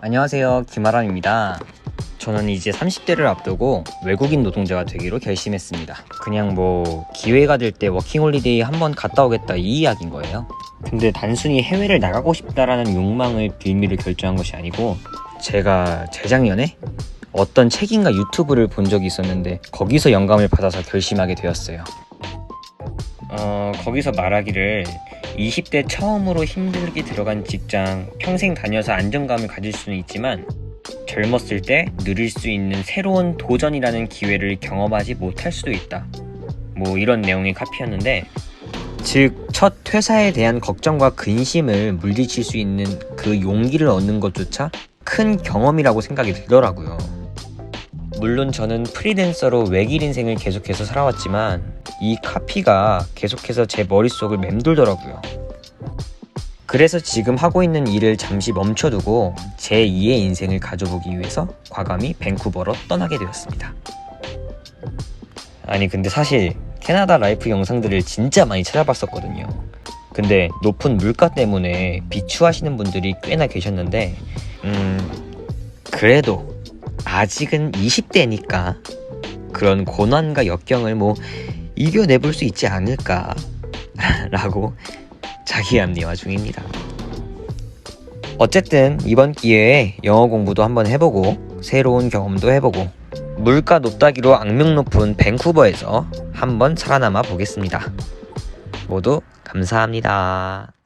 안녕하세요. 김아람입니다. 저는 이제 30대를 앞두고 외국인 노동자가 되기로 결심했습니다. 그냥 뭐 기회가 될 때 워킹홀리데이 한번 갔다 오겠다 이 이야기인 거예요. 근데 단순히 해외를 나가고 싶다라는 욕망을 빌미를 결정한 것이 아니고 제가 재작년에 어떤 책인가 유튜브를 본 적이 있었는데 거기서 영감을 받아서 결심하게 되었어요. 어, 거기서 말하기를 20대 처음으로 힘들게 들어간 직장, 평생 다녀서 안정감을 가질 수는 있지만 젊었을 때 누릴 수 있는 새로운 도전이라는 기회를 경험하지 못할 수도 있다. 뭐 이런 내용의 카피였는데 즉 첫 퇴사에 대한 걱정과 근심을 물리칠 수 있는 그 용기를 얻는 것조차 큰 경험이라고 생각이 들더라고요. 물론 저는 프리랜서로 외길 인생을 계속해서 살아왔지만 이 카피가 계속해서 제 머릿속을 맴돌더라고요. 그래서 지금 하고 있는 일을 잠시 멈춰두고 제 2의 인생을 가져보기 위해서 과감히 밴쿠버로 떠나게 되었습니다. 아니 근데 사실 캐나다 라이프 영상들을 진짜 많이 찾아봤었거든요. 근데 높은 물가 때문에 비추하시는 분들이 꽤나 계셨는데 음 그래도 아직은 20대니까 그런 고난과 역경을 뭐 이겨내볼 수 있지 않을까 라고 자기 합리화 중입니다. 어쨌든 이번 기회에 영어 공부도 한번 해보고 새로운 경험도 해보고 물가 높다기로 악명 높은 밴쿠버에서 한번 살아남아 보겠습니다. 모두 감사합니다.